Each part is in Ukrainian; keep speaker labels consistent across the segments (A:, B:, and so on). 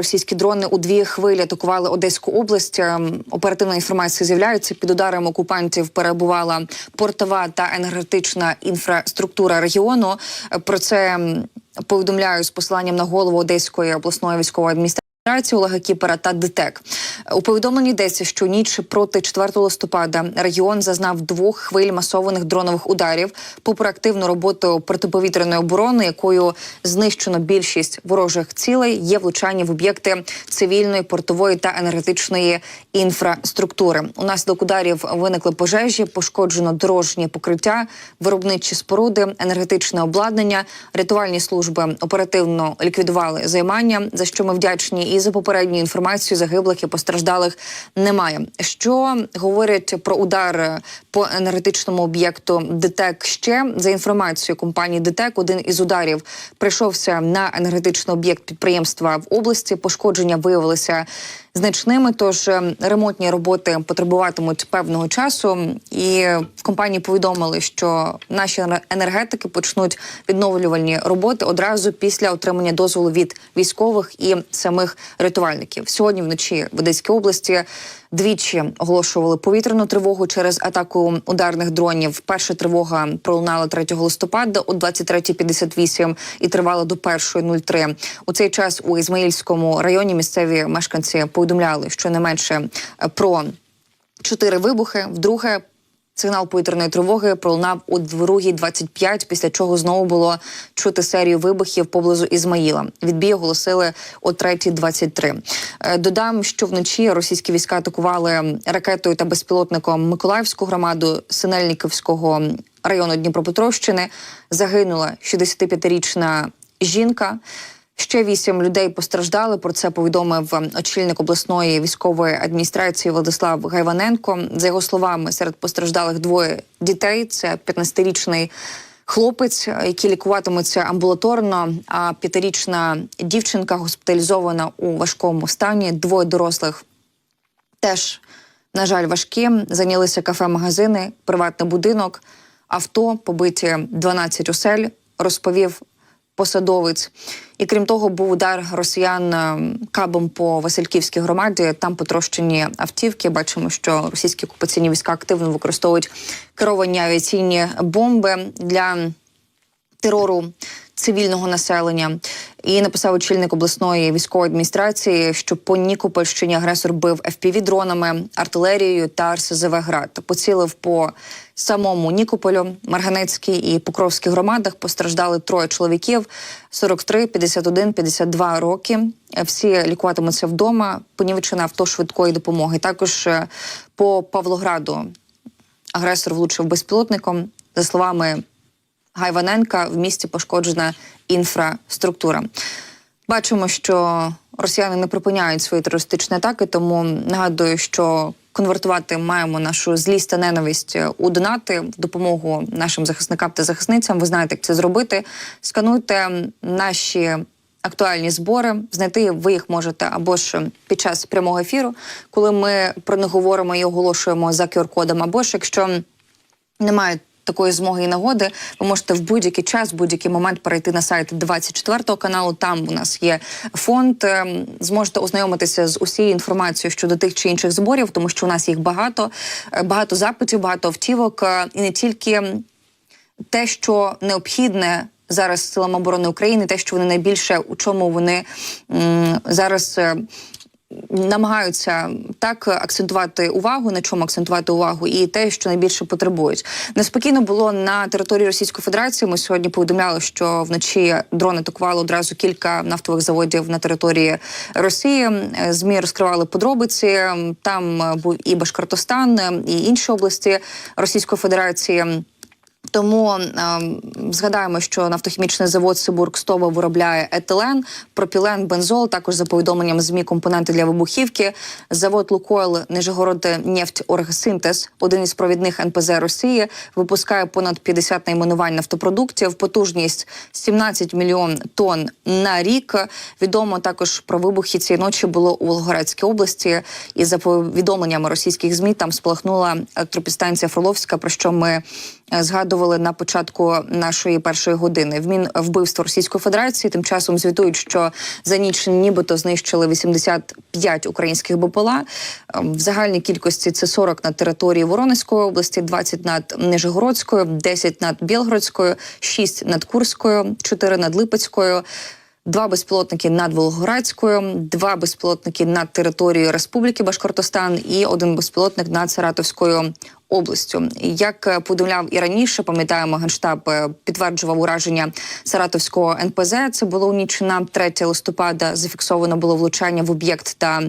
A: російські дрони у дві хвилі атакували Одеську область. Ем, Оперативна інформація з'являється. Під ударом окупантів перебувала портова та енергетична інфраструктура регіону. Е, Про це повідомляю з посиланням на голову Одеської обласної військової адміністрації. Олега Кіпера та ДТЕК у повідомленні йдеться, що ніч проти 4 листопада регіон зазнав двох хвиль масованих дронових ударів. Попри активну роботу протиповітряної оборони, якою знищено більшість ворожих цілей, є влучання в об'єкти цивільної, портової та енергетичної інфраструктури. Унаслідок ударів виникли пожежі, пошкоджено дорожнє покриття, виробничі споруди, енергетичне обладнання. Рятувальні служби оперативно ліквідували займання, за що ми вдячні. І за попередньою інформацією загиблих і постраждалих немає. Що говорять про удар по енергетичному об'єкту ДТЕК ще за інформацією компанії ДТЕК, один із ударів прийшовся на енергетичний об'єкт підприємства в області. Пошкодження виявилися значними. Тож е, ремонтні роботи потребуватимуть певного часу. І в компанії повідомили, що наші енергетики почнуть відновлювальні роботи одразу після отримання дозволу від військових і самих рятувальників. Сьогодні вночі в Одеській області двічі оголошували повітряну тривогу через атаку ударних дронів. Перша тривога пролунала 3 листопада о 23.58 і тривала до 1.03. У цей час у Ізмаїльському районі місцеві мешканці повідомляли, що не менше е, про чотири вибухи. Вдруге. Сигнал повітряної тривоги пролунав о 2.25, після чого знову було чути серію вибухів поблизу Ізмаїла. Відбій оголосили о 3.23. Е, Додам, що вночі російські війська атакували ракетою та безпілотником Миколаївську громаду Синельниківського району Дніпропетровщини. Загинула 65-річна жінка. Ще вісім людей постраждали. Про це повідомив очільник обласної військової адміністрації Владислав Гайваненко. За його словами, серед постраждалих двоє дітей. Це 15-річний хлопець, який лікуватиметься амбулаторно. А п'ятирічна дівчинка госпіталізована у важкому стані. Двоє дорослих теж, на жаль, важкі. Зайнялися кафе-магазини, приватний будинок, авто, побиті 12 осель, розповів посадовець. І крім того, був удар росіян е, кабом по Васильківській громаді. Там потрощені автівки. Бачимо, що російські окупаційні війська активно використовують керовані авіаційні бомби для терору цивільного населення. І написав очільник обласної військової адміністрації, що по Нікопольщині агресор бив fpv дронами, артилерією та РСЗВ град. Поцілив по самому Нікополю, Марганецькій і Покровській громадах. Постраждали троє чоловіків: 43, 51, 52 роки. Всі лікуватимуться вдома. Понівечене авто швидкої допомоги. Також е, по Павлограду агресор влучив безпілотником. За словами Гайваненка в місті пошкоджена інфраструктура. Бачимо, що росіяни не припиняють свої терористичні атаки, тому нагадую, що конвертувати маємо нашу злість та ненависть у донати в допомогу нашим захисникам та захисницям. Ви знаєте, як це зробити. Скануйте наші. Актуальні збори знайти ви їх можете або ж під час прямого ефіру, коли ми про них говоримо і оголошуємо за QR-кодом, або ж якщо немає такої змоги і нагоди, ви можете в будь-який час, в будь-який момент перейти на сайт 24 каналу. Там у нас є фонд. Ем, Зможете ознайомитися з усією інформацією щодо тих чи інших зборів, тому що у нас їх багато, Е, багато запитів, багато автівок, е, і не тільки те, що необхідне. Зараз силам оборони України, те, що вони найбільше у чому вони зараз е, намагаються так акцентувати увагу, на чому акцентувати увагу, і те, що найбільше потребують. Неспокійно було на території Російської Федерації. Ми сьогодні повідомляли, що вночі дрони атакували одразу кілька нафтових заводів на території Росії. Змі розкривали подробиці. Там був і Башкортостан, і інші області Російської Федерації. Тому е, згадаємо, що нафтохімічний завод Сибургстово виробляє етилен, пропілен, бензол. Також за повідомленням змі компоненти для вибухівки. Завод Лукойл Нижегород нефть Оргсинтез, один із провідних НПЗ Росії, випускає понад 50 найменувань нафтопродуктів. Потужність 17 мільйон тонн на рік. Відомо також про вибухи цієї ночі було у Волгоградській області. І за повідомленнями російських змі там спалахнула електропідстанція Фроловська, про що ми згадували на початку нашої першої години. Вмін вбивство Російської Федерації. Тим часом звітують, що за ніч нібито знищили 85 українських БПЛА. Ем, В загальній кількості це 40 на території Воронезької області, 20 над Нижегородською, 10 над Білгородською, 6 над Курською, 4 над Липецькою. Два безпілотники над Волгоградською, два безпілотники над територією Республіки Башкортостан і один безпілотник над Саратовською областю. Як повідомляв і раніше, пам'ятаємо, генштаб е, підтверджував ураження Саратовського НПЗ. Це було у ніч на 3 листопада. Зафіксовано було влучання в об'єкт та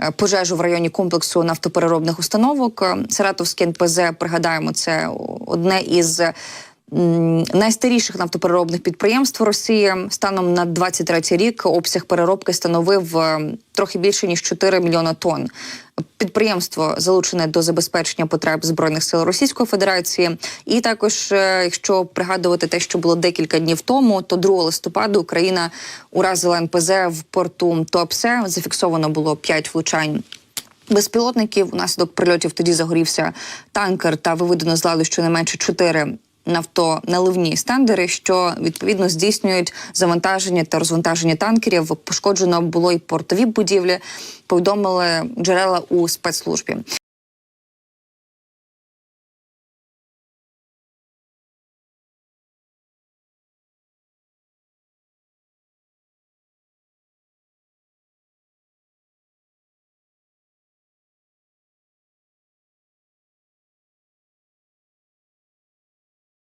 A: е, пожежу в районі комплексу нафтопереробних установок. Е, Саратовське НПЗ, пригадаємо, це одне із найстаріших нафтопереробних підприємств Росії станом на 23 рік обсяг переробки становив е, трохи більше ніж 4 мільйона тонн. Підприємство залучене до забезпечення потреб збройних сил Російської Федерації. І також, е, якщо пригадувати те, що було декілька днів тому, то 2 листопада Україна уразила НПЗ в порту Туапсе. Зафіксовано було 5 влучань безпілотників. Унаслідок прильотів тоді загорівся танкер та виведено з ладу щонайменше чотири нафтоналивні стендери, що відповідно здійснюють завантаження та розвантаження танкерів. Пошкоджено було й портові будівлі. Повідомили джерела у спецслужбі.